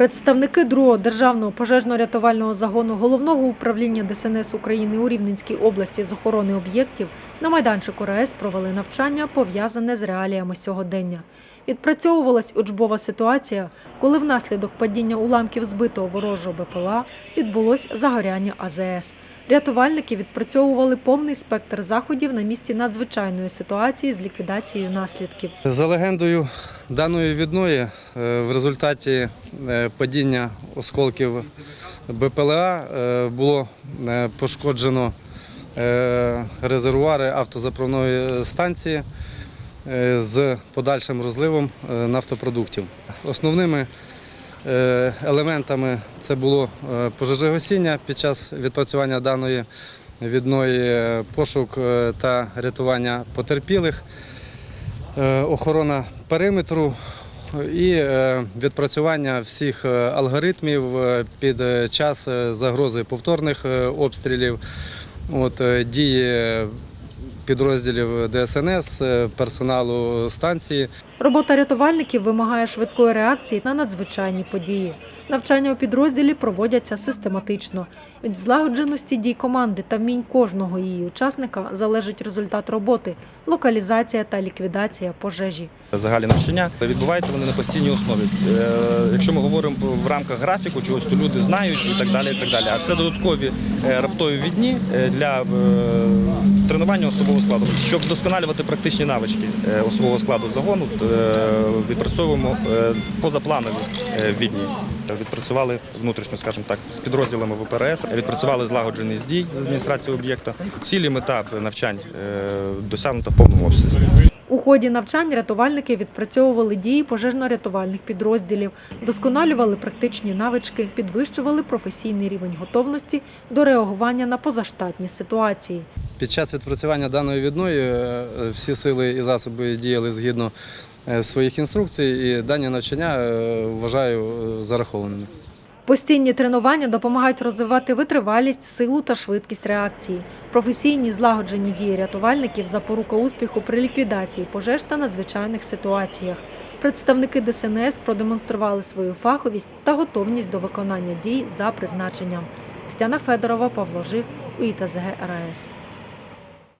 Представники другого державного пожежно-рятувального загону головного управління ДСНС України у Рівненській області з охорони об'єктів на майданчику РаЕС провели навчання, пов'язане з реаліями сьогодення. Відпрацьовувалась учбова ситуація, коли внаслідок падіння уламків збитого ворожого БПЛА відбулось загоряння АЗС. Рятувальники відпрацьовували повний спектр заходів на місці надзвичайної ситуації з ліквідацією наслідків. За легендою даної відної, е, в результаті падіння осколків БПЛА е, було е, пошкоджено е, резервуари автозаправної станції е, з подальшим розливом е, нафтопродуктів. Основними е, елементами це було е, пожежогасіння під час відпрацювання даної відної е, пошук е, та рятування потерпілих. Е, охорона периметру і е, відпрацювання всіх е, алгоритмів е, під час загрози повторних обстрілів, от, дії підрозділів ДСНС, персоналу станції. Робота рятувальників вимагає швидкої реакції на надзвичайні події. Навчання у підрозділі проводяться систематично. Від злагодженості дій команди та вмінь кожного її учасника залежить результат роботи, локалізація та ліквідація пожежі. Загальні навчання відбуваються вони на постійній основі. Е, Якщо ми говоримо в рамках графіку, чогось то люди знають і так далі. І так далі. А це додаткові е, раптові відні е, для тренування особового складу. Щоб вдосконалювати практичні навички особового складу загону, відпрацьовуємо е, позапланові е, відні. Відпрацювали внутрішньо, скажімо так, з підрозділами ВПРС, відпрацювали злагодженість дій з адміністрації об'єкта. Цілі мета навчань е, досягнута в повному обсязі. У ході навчань рятувальники відпрацьовували дії пожежно-рятувальних підрозділів, вдосконалювали практичні навички, підвищували професійний рівень готовності до реагування на позаштатні ситуації. Під час відпрацювання даної відної е, всі сили і засоби діяли згідно е, своїх інструкцій, і дані навчання е, вважаю е, зарахованими. Постійні тренування допомагають розвивати витривалість, силу та швидкість реакції. Професійні злагоджені дії рятувальників запорука успіху при ліквідації пожеж та надзвичайних ситуаціях. Представники ДСНС продемонстрували свою фаховість та готовність до виконання дій за призначенням. Тетяна Федорова, Павло Жих, УІТЗГ РАЕС.